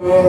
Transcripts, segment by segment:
Ya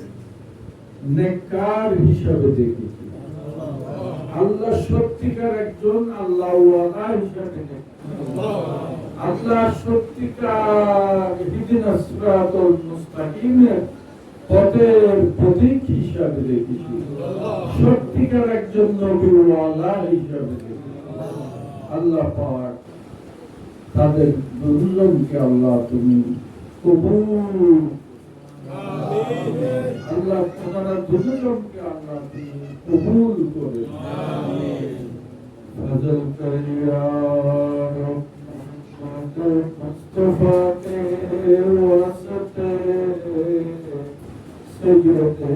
নেককার হিসাবে দেখেছি। আল্লাহ সত্যিকার একজন, আল্লাহ হিসাবে আল্লাহ সত্যিকার মুস্তাকিমের পথের প্রতীক হিসাবে দেখেছি। সত্যিকার একজন নবীওয়ালা হিসাবে দেখেছি। আল্লাহ পাক তাদের দুজনকে আল্লাহ তুমি কবুল আল্লাহ তোমারা দুজনকে আল্লাহ তুমি কবুল করে ফজল করিয়া মুস্তফা কে ওয়াসতে সৈয়দে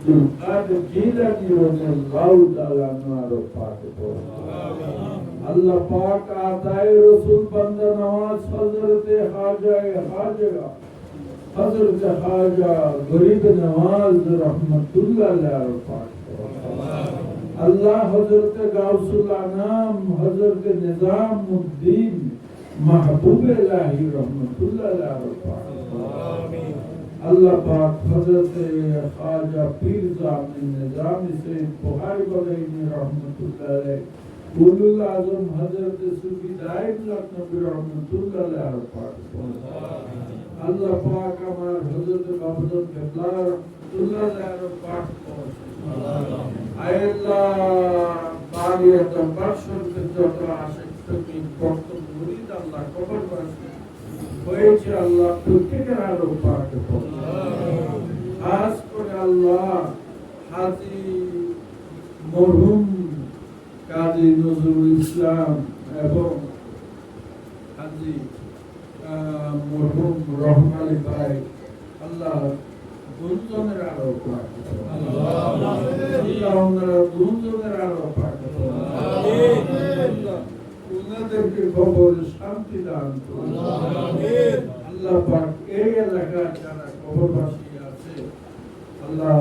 মীর আব্দুল কাদের জিলানী রাদিয়াল্লাহু তাআলা আনহু পাকে আল্লাহ পাক আতায়ে রাসূল বান্দা নওয়াজ হযরত হাজায়ে হাজরা হযরত হাজা গরিব নওয়াজ রহমাতুল্লাহ আলাইহি পাক আল্লাহ হযরত গাউসুল আনাম হযরত নিজামউদ্দিন মাহবুব ইলাহি রহমাতুল্লাহ আলাইহি পাক আমিন আল্লাহ পাক হযরত খাজা পীর জামিন নিজাম সৈয়দ বুখারী বলাইনি রহমাতুল্লাহ আলাইহি উলুল আজম হযরত সুফি দাইম নবী রহমাতুল্লাহ আলাইহি পাক আল্লাহ পাক আমার হযরত বাবুজান কেবলা রহমাতুল্লাহ আলাইহি পাক আল্লাহ বাড়িয়ে দরবার শরীফের যত আশিক তুমি বক্তব্য মুরিদ আল্লাহ কবর বাসী হয়েছে আল্লাহ প্রত্যেকের আরও পাক খাস করে আল্লাহ হাজি মরহুম কাজী নজরুল ইসলাম এবং হাজি মরহুম রহমান আলী ভাই আল্লাহ দুজনের আরও পাক আল্লাহ ওনারা দুজনের আরও আল্লাহ আপনাদেরকে কবর শান্তি দান করুন। আল্লাহ এই এলাকার যারা কবরবাসী আছে আল্লাহ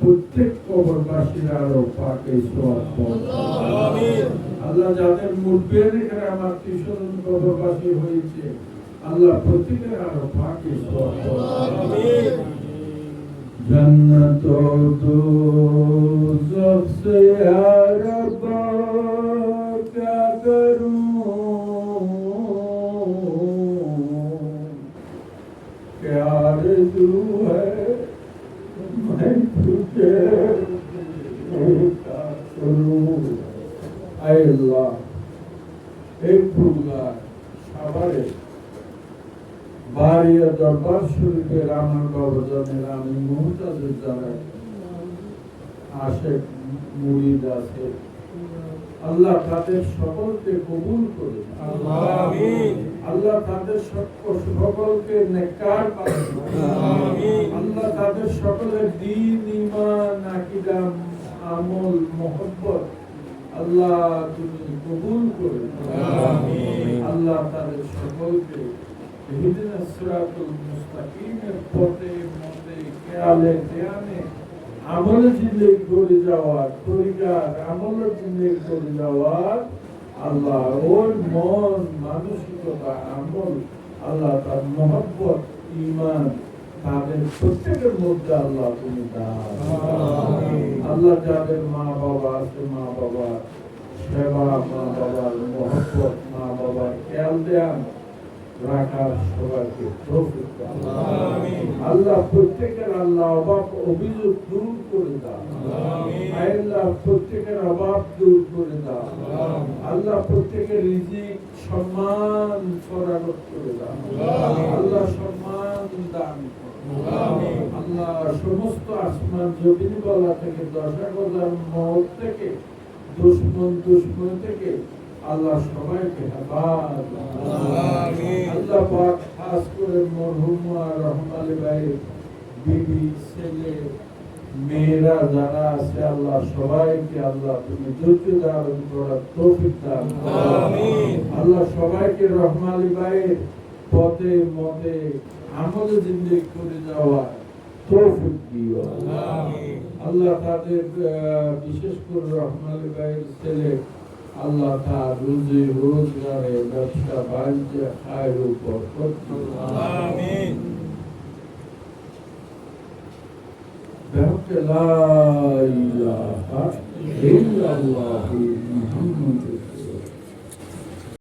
প্রত্যেক কবরবাসীর আরও পাক আল্লাহ যাদের মুরবেন এখানে আমার ত্রিশজন কবরবাসী হয়েছে আল্লাহ প্রত্যেকের আরও পাক এই জন্নত আল্লাহ এই পুরুলার সাভারে বাড়িয়া দরবার শরীফে রামার গবজনের আমি মুহতাজের দ্বারা আসে মুরিদ আছে। আল্লাহ তাদের সকলকে কবুল করে আল্লাহ তাদের সকলকে নেকার আল্লাহ তাদের সকলের দিন ইমান আকিদাম আমল মোহব্বত আল্লাহ তুমি কবুল করে। আল্লাহ তাদের সকলকে ইহদিনাস সিরাতুল মুস্তাকিমের পথে মতে খেয়ালে ধ্যানে আমলে জিন্দগি করে যাওয়ার তরিকার আমলের জিন্দগি করে যাওয়ার আল্লাহ ওর মন মানসিকতা আমল আল্লাহ তার মহব্বত ইমান তাদের প্রত্যেকের মধ্যে আল্লাহ তুমি দাও। আল্লাহ যাদের মা বাবা আছে মা বাবা সেবা মা বাবার মহব্বত মা বাবার খেয়াল দেন রাখার সবাইকে। আল্লাহ প্রত্যেকের আল্লাহ অভাব অভিযোগ দূর করে দাও। আল্লাহ প্রত্যেকের অভাব দূর করে দাও। আল্লাহ প্রত্যেকের রিজিক সম্মান ফরাগত করে দাও। আল্লাহ সম্মান দান করো। আল্লাহ সমস্ত আসমান জমিন গলা থেকে দশা গজার মহল থেকে দুশ্মন দুশ্মন থেকে আল্লাহ সবাইকে আল্লাহ পাক খাস করে মরহুম রহমালি ভাই বিবি ছেলে মেয়েরা যারা আছে আল্লাহ সবাইকে আল্লাহ তুমি ধৈর্য ধারণ করার তৌফিক দান আল্লাহ সবাইকে রহমালি ভাইয়ের পথে মতে আমলে জিন্দগি করে যাওয়া তৌফিক দিও আমিন। আল্লাহ তাদের আহ, বিশেষ করে রহমালি ভাইয়ের ছেলে আল্লাহ তার রুজি রোজগারে ব্যবসা বাণিজ্য খায়ের উপর আমিন। بحق لا إله إلا الله محمد